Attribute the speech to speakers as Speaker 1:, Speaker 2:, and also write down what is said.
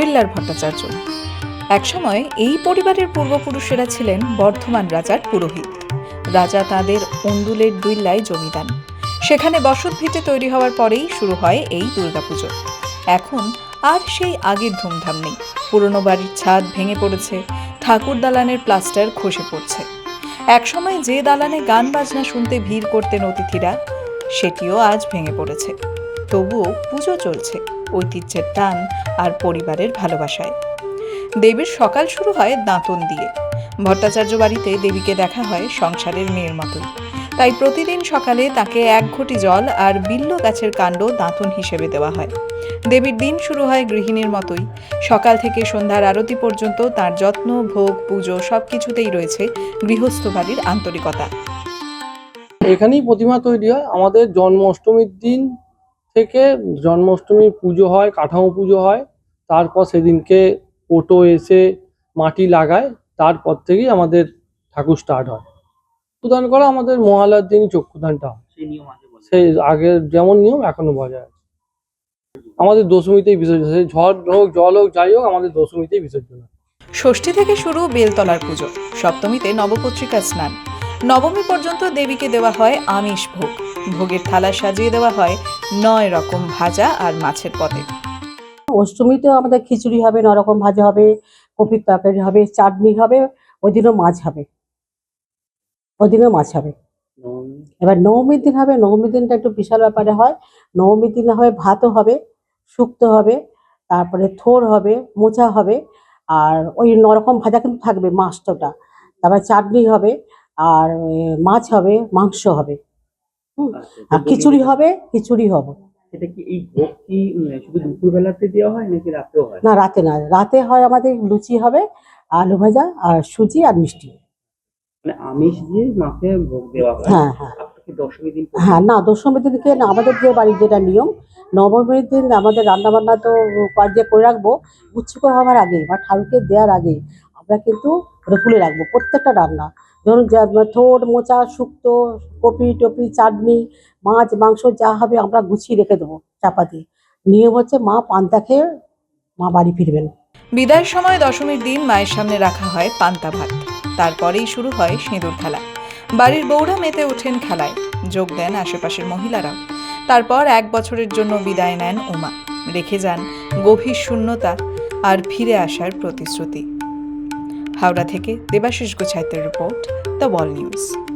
Speaker 1: দুইল্লার ভট্টাচার্য। একসময় এই পরিবারের পূর্বপুরুষেরা ছিলেন বর্ধমান রাজার পুরোহিত। রাজা তাদের অন্দুলের দুইল্লায় জমি দেন সেখানে বসত ভিটে তৈরি হওয়ার পরেই শুরু হয় এই দুর্গাপুজো। এখন আর সেই আগের ধুমধাম নেই। পুরনো বাড়ির ছাদ ভেঙে পড়েছে, ঠাকুর দালানের প্লাস্টার খসে পড়ছে। একসময় যে দালানে গান বাজনা শুনতে ভিড় করতেন অতিথিরা, সেটিও আজ ভেঙে পড়েছে। তবুও পুজো চলছে ঐতিহ্যের টান আর পরিবারের ভালোবাসায়। দেবীর সকাল শুরু হয় দাঁতন দিয়ে। ভট্টাচার্য বাড়িতে দেবীকে দেখা হয় সংসারের মেয়ের মতোই। তাই প্রতিদিন সকালে তাকে এক ঘটি জল আর বিল্ল গাছের কাণ্ড দাঁতন হিসেবে দেওয়া হয়। দেবীর দিন শুরু হয় গৃহিণীর মতোই। সকাল থেকে সন্ধ্যার আরতি পর্যন্ত তার যত্ন, ভোগ, পুজো সব কিছুতেই রয়েছে গৃহস্থ বাড়ির আন্তরিকতা।
Speaker 2: এখানেই প্রতিমা তৈরি হয়। আমাদের জন্মাষ্টমীর দিন থেকে জন্মাষ্টমী পুজো হয় কাঠামো পুজো হয় তারপর সেদিনকে ওটো এসে মাটি লাগায় তারপর থেকেই আমাদের ঠাকুর স্টার্ট হয়। চক্ষুদান করা আমাদের মহালয়ার দিনই চক্ষুদানটা হয়।
Speaker 3: সেই নিয়ম আছে বলে।
Speaker 2: সেই আগের যেমন নিয়ম এখনও বজায় আছে। আমাদের দশমীতেই বিসর্জন সেই ঝড় হোক জল হোক যাই হোক আমাদের দশমীতেই বিসর্জন হয়।
Speaker 1: ষষ্ঠী থেকে শুরু বেলতলার পুজো সপ্তমীতে নবপত্রিকা স্নান। নবমী পর্যন্ত দেবীকে দেওয়া হয় আমিষ ভোগ। ভোগের থালা সাজিয়ে দেওয়া হয় নয় রকম ভাজা আর মাছের পদে।
Speaker 4: অষ্টমীতেও আমাদের খিচুড়ি হবে নরকম ভাজা হবে, কপির তরকারি হবে, চাটনি হবে, ওই দিনও মাছ হবে। ওই দিনও মাছ হবে। এবার নবমীর দিন হবে, নবমীর দিনটা একটু বিশাল ব্যাপারে হয়। নবমীর দিন হবে ভাতও হবে, শুক্তো হবে, তারপরে থোর হবে, মোচা হবে, আর ওই নরকম ভাজা কিন্তু থাকবে মাছটা। তারপরে চাটনি হবে, আর মাছ হবে, মাংস হবে। আর খিচুড়ি হবে খিচুড়ি হবে।
Speaker 3: এটা কি এই ভোগ কি শুধু দুপুর দেওয়া হয় নাকি রাতেও হয়?
Speaker 4: না রাতে না রাতে হয় আমাদের লুচি হবে আলু ভাজা আর সুজি আর মিষ্টি।
Speaker 3: মানে আমিষ দিয়ে মাকে ভোগ দেওয়া হয়?
Speaker 4: হ্যাঁ হ্যাঁ।
Speaker 3: আপনাকে দশমী দিন
Speaker 4: হ্যাঁ না দশমীর দিনকে না আমাদের যে বাড়ির যেটা নিয়ম নবমীর দিন আমাদের রান্না বান্না তো কাজ করে রাখব উচ্ছুক হওয়ার আগে বা ঠাকুরকে দেওয়ার আগে আমরা কিন্তু ওটা রাখব, প্রত্যেকটা রান্না। ধরুন থোড় মোচা, শুক্তো, কপি, টপি, চাটনি, মাছ, মাংস, যা হবে আমরা গুছিয়ে রেখে দেবো চাপা দিয়ে নিয়ম হচ্ছে মা পান্তা খেয়ে মা বাড়ি ফিরবেন।
Speaker 1: বিদায়ের সময় দশমীর দিন মায়ের সামনে রাখা হয় পান্তা ভাত। তারপরেই শুরু হয় সিঁদুর খেলা। বাড়ির বউরা মেতে ওঠেন খেলায়। যোগ দেন আশেপাশের মহিলারাও। তারপর এক বছরের জন্য বিদায় নেন উমা। রেখে যান গভীর শূন্যতা আর ফিরে আসার প্রতিশ্রুতি। হাওড়া থেকে দেবাশিস গোছাইতের রিপোর্ট দ্য ওয়াল নিউজ।